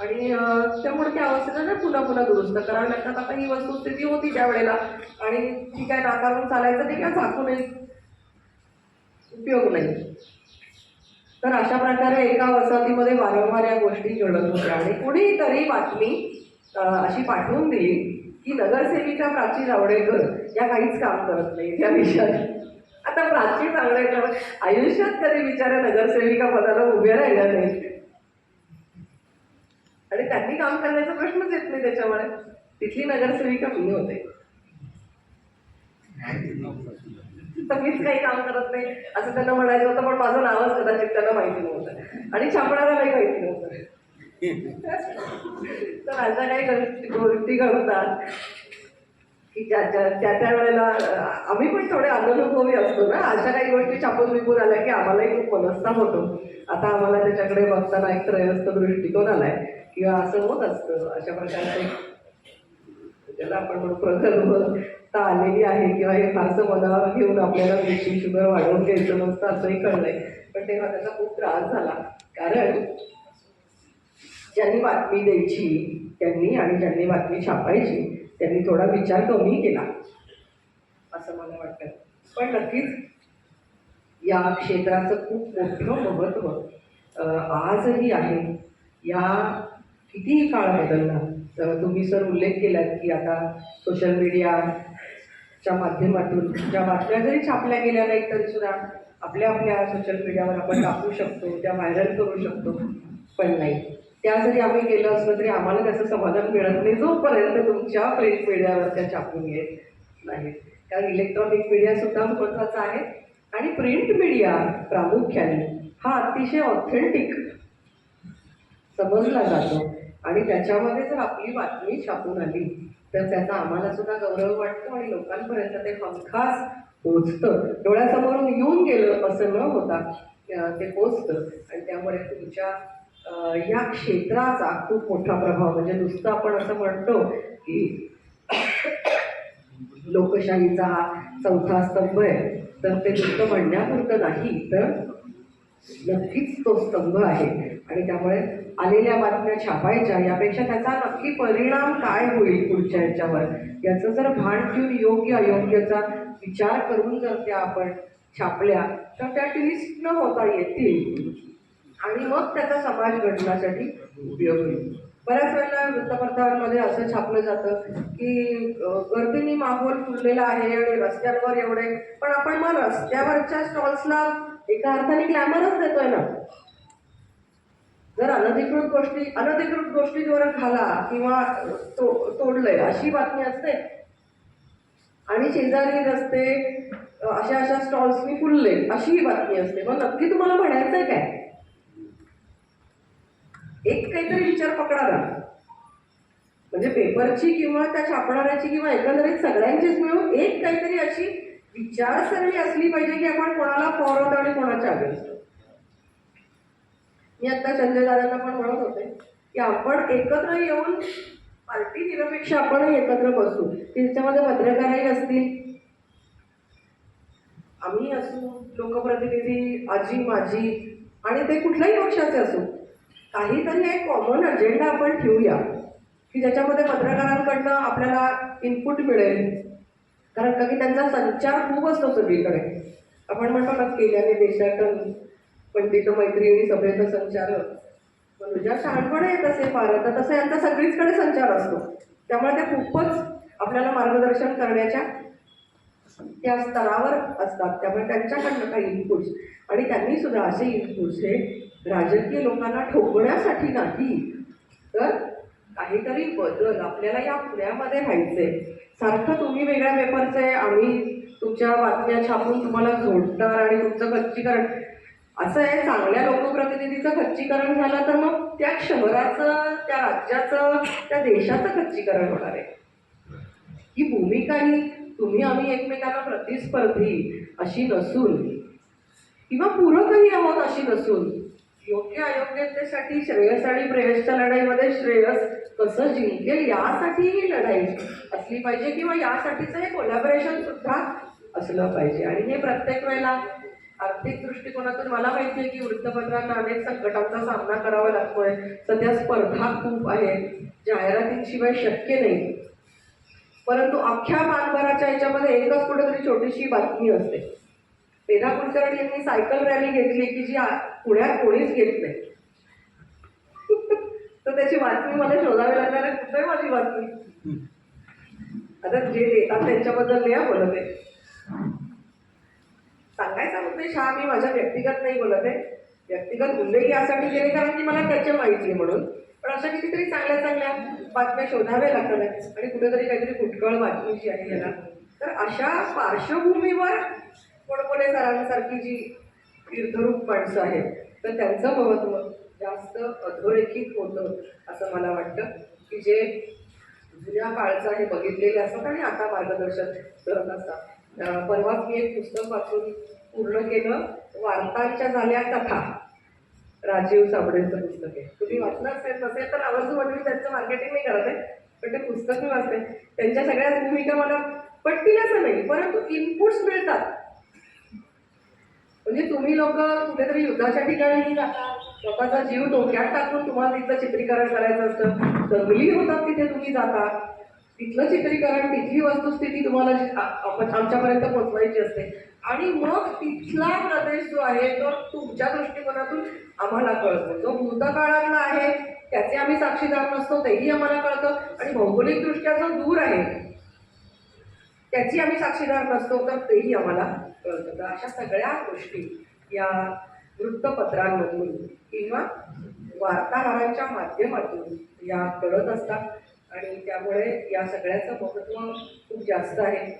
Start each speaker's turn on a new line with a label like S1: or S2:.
S1: आणि त्यामुळे त्या अवस्थेला ना पुन्हा पुन्हा दुरुस्त करावं लागतात आता ही वस्तुस्थिती होती त्यावेळेला. आणि ती काय नाकारून चालायचं नाही किंवा नये उपयोग नाही. तर अशा प्रकारे एका वसाहतीमध्ये वारंवार या गोष्टी घडत होत्या. आणि कुणीतरी बातमी अशी पाठवून दिली की नगरसेविका प्राची जावडेकर या काहीच काम करत नाही. त्या विषयात आता प्राची जावडेकर आयुष्यात कधी बिचारा नगरसेविका पदाला उभ्या राहिल्या नाही आणि त्यांनी काम करण्याचा प्रश्नच येत नाही त्याच्यामुळे. तिथली नगरसेविका मी होते. तर मीच काही काम करत नाही. असं त्यांना म्हणायचं होतं पण माझं नावच कदाचित त्यांना माहिती नव्हतं. आणि छापणाऱ्यालाही माहिती नव्हतं. तर अशा काही गोष्टी गोष्टी घडतात. की त्या त्या वेळेला आम्ही पण थोडे अनुभवी असतो ना. अशा काही गोष्टी छापून विकून आल्या की आम्हालाही खूप मनस्ताप होतो. आता आम्हाला त्याच्याकडे बघताना एक त्रयस्थ दृष्टिकोन आलाय. किंवा असं होत असतं अशा प्रकारचे. ज्याला आपण प्रगल्भता आलेली आहे किंवा हे फारसं मनावर घेऊन आपल्याला बीपी शुगर वाढवून घ्यायचं नसतं असंही कळलंय पण तेव्हा त्याचा खूप त्रास झाला. कारण ज्यांनी बातमी द्यायची त्यांनी आणि ज्यांनी बातमी छापायची त्यांनी थोडा विचार कमी केला असं मला वाटतं. पण नक्कीच या क्षेत्राचं खूप मोठं महत्त्व आजही आहे. या कितीही काळ बदलला तर तुम्ही सर उल्लेख केलात की आता सोशल मीडियाच्या माध्यमातून ज्या बातम्या जरी छापल्या गेल्या नाहीत तरी सुद्धा आपल्या आपल्या सोशल मीडियावर आपण टाकू शकतो त्या व्हायरल करू शकतो पण नाही. त्या जरी आम्ही केलं असलं तरी आम्हाला त्याचं समाधान मिळत नाही जोपर्यंत तुमच्या प्रिंट मीडियावर त्या छापून येत नाहीत. कारण इलेक्ट्रॉनिक मीडिया सुद्धा महत्त्वाचा आहे आणि प्रिंट मीडिया प्रामुख्याने हा अतिशय ऑथेंटिक समजला जातो. आणि त्याच्यामध्ये जर आपली बातमी छापून आली तर त्याचा आम्हाला सुद्धा गौरव वाटतो आणि लोकांपर्यंत ते हमखास पोचतं डोळ्यासमोरून येऊन गेलं असं न होता ते पोचतं आणि त्यामुळे तुमच्या या क्षेत्राचा खूप मोठा प्रभाव म्हणजे नुसतं आपण असं म्हणतो की लोकशाहीचा हा चौथा स्तंभ आहे तर ते नुसतं म्हणण्यापुरतं नाही तर नक्कीच तो स्तंभ आहे. आणि त्यामुळे आलेल्या बातम्या छापायच्या यापेक्षा त्याचा नक्की परिणाम काय होईल पुढच्या याच्यावर? याचं जर भान ठेवून योग्य अयोग्यचा विचार करून जर त्या आपण छापल्या तर त्या ट्विस्ट न होता येतील. आणि मग त्याचा समाज घडण्यासाठी उपयोग होईल. बऱ्याच वेळेला वृत्तपत्रांमध्ये असं छापलं जातं की अं, गर्दीनी माहोल फुललेला आहे आणि रस्त्यांवर एवढे पण आपण मग रस्त्यावरच्या स्टॉल्सला एका अर्थाने ग्लॅमरच देतोय ना? जर अनधिकृत गोष्टी अनधिकृत गोष्टी खाला घाला किंवा तो तोडलंय अशी बातमी असते. आणि शेजारी रस्ते अशा अशा स्टॉल्सनी फुलले अशी ही बातमी असते. मग नक्की तुम्हाला म्हणायचंय काय? एक काहीतरी विचार पकडाला म्हणजे पेपरची किंवा त्या छापणाऱ्याची किंवा एकंदरीत सगळ्यांचीच मिळून एक काहीतरी अशी विचारसरणी असली पाहिजे की आपण कोणाला फॉरवर्ड आणि कोणाच्या अगेन्स्ट. मी आता संजय दादांना पण म्हणत होते की आपण एकत्र येऊन पार्टी निरपेक्ष आपणही एकत्र बसू. त्याच्यामध्ये पत्रकारही असतील. आम्ही असू लोकप्रतिनिधी आजी माझी आणि ते कुठल्याही पक्षाचे असू. काहीतरी एक कॉमन अजेंडा आपण ठेवूया की ज्याच्यामध्ये पत्रकारांकडनं आपल्याला इनपुट मिळेल. कारण का की त्यांचा संचार खूप असतो सगळीकडे. आपण म्हणतो ना केल्याने देशात पंडित मैत्रिणी सभेचा संचार तुझ्या शहाणपणे येत असे फार. तर तसं यांचा सगळीचकडे संचार असतो. त्यामुळे ते खूपच आपल्याला मार्गदर्शन करण्याच्या त्या स्तरावर असतात. त्यामुळे त्यांच्याकडनं काही इनपुट्स आणि त्यांनी सुद्धा असे इनपुट्स हे राजकीय लोकांना ठोकण्यासाठी नाही. तर काहीतरी बदल आपल्याला या पुण्यामध्ये व्हायचंय. सारखं तुम्ही वेगळ्या पेपरचे आम्ही तुमच्या बातम्या छापून तुम्हाला जोडणार आणि तुमचं खच्चीकरण असं आहे चांगल्या लोकप्रतिनिधीचं खच्चीकरण झालं तर मग त्या शहराचं त्या राज्याचं त्या देशाचं खच्चीकरण होणार आहे. ही भूमिका ही तुम्ही आम्ही एकमेकांना प्रतिस्पर्धी अशी नसून किंवा पूरकही आहोत अशी नसून योग्य अयोग्यतेसाठी श्रेयस आणि प्रेयसच्या लढाईमध्ये श्रेयस कसं जिंकेल यासाठी ही लढाई असली पाहिजे किंवा यासाठीचं हे कोलॅबरेशन सुद्धा असलं पाहिजे. आणि हे प्रत्येक वेळेला आर्थिक दृष्टिकोनातून मला माहिती आहे की वृत्तपत्रांना अनेक संकटांचा सामना करावा लागतोय. सध्या स्पर्धा खूप आहे. जाहिरातींशिवाय शक्य नाही. परंतु अख्ख्या मानभराच्या याच्यामध्ये एकच कुठेतरी छोटीशी बातमी असते. पेधा कुलकर्णी यांनी सायकल रॅली घेतली की जी पुण्यात कोणीच घेत नाही. तर त्याची बातमी मला शोधावी लागणार आहे. कुठे माझी बातमी? आता जे देतात त्यांच्याबद्दल नाही बोलत. आहे सांगायचा उद्देश हा मी माझ्या व्यक्तिगत नाही बोलत आहे. व्यक्तिगत उल्लेख यासाठी केले कारण की मला त्याच्या माहिती आहे म्हणून. पण अशा कितीतरी चांगल्या चांगल्या बातम्या शोधाव्या लागतात आणि कुठेतरी काहीतरी फुटकळ बातमी जी आहे याला. तर अशा पार्श्वभूमीवर कोणकोणे सरांसारखी जी तीर्थरूप माणसं आहेत तर त्यांचं महत्त्व जास्त अधोरेखित होतं असं मला वाटतं. की जे जुन्या काळचं हे बघितलेले असतात आणि आता मार्गदर्शन करत असतात. परवाच मी एक पुस्तक वाचून पूर्ण केलं वार्तांच्या झाल्या कथा. राजीव साबळेंचं पुस्तक आहे. तुम्ही वाचलं असेल नसेल तर आवर्जून मी त्यांचं मार्केटिंग नाही करत. आहे पण ते पुस्तक मी वाचते. त्यांच्या सगळ्याच भूमिका मला पटतील असं नाही परंतु इनपुट्स मिळतात. म्हणजे तुम्ही लोक कुठेतरी युद्धाच्या ठिकाणी जाता स्वतःचा जीव डोक्यात टाकून तुम्हाला तिथलं चित्रीकरण करायचं असतं दंगली होतात तिथे तुम्ही जाता. तिथलं चित्रीकरण तिथली वस्तुस्थिती तुम्हाला आमच्यापर्यंत पोहोचवायची असते. आणि मग तिथला प्रदेश जो आहे तो तुमच्या दृष्टिकोनातून आम्हाला कळतो. जो भूतकाळातला आहे त्याचे आम्ही साक्षीदार नसतो तेही आम्हाला कळतं. आणि भौगोलिकदृष्ट्या जो दूर आहे त्याची आम्ही साक्षीदार नसतो तर तेही आम्हाला कळतं. तर अशा सगळ्या गोष्टी या वृत्तपत्रांमधून किंवा वार्ताहरांच्या माध्यमातून या कळत असतात. आणि त्यामुळे या सगळ्याचं महत्त्व खूप जास्त आहे.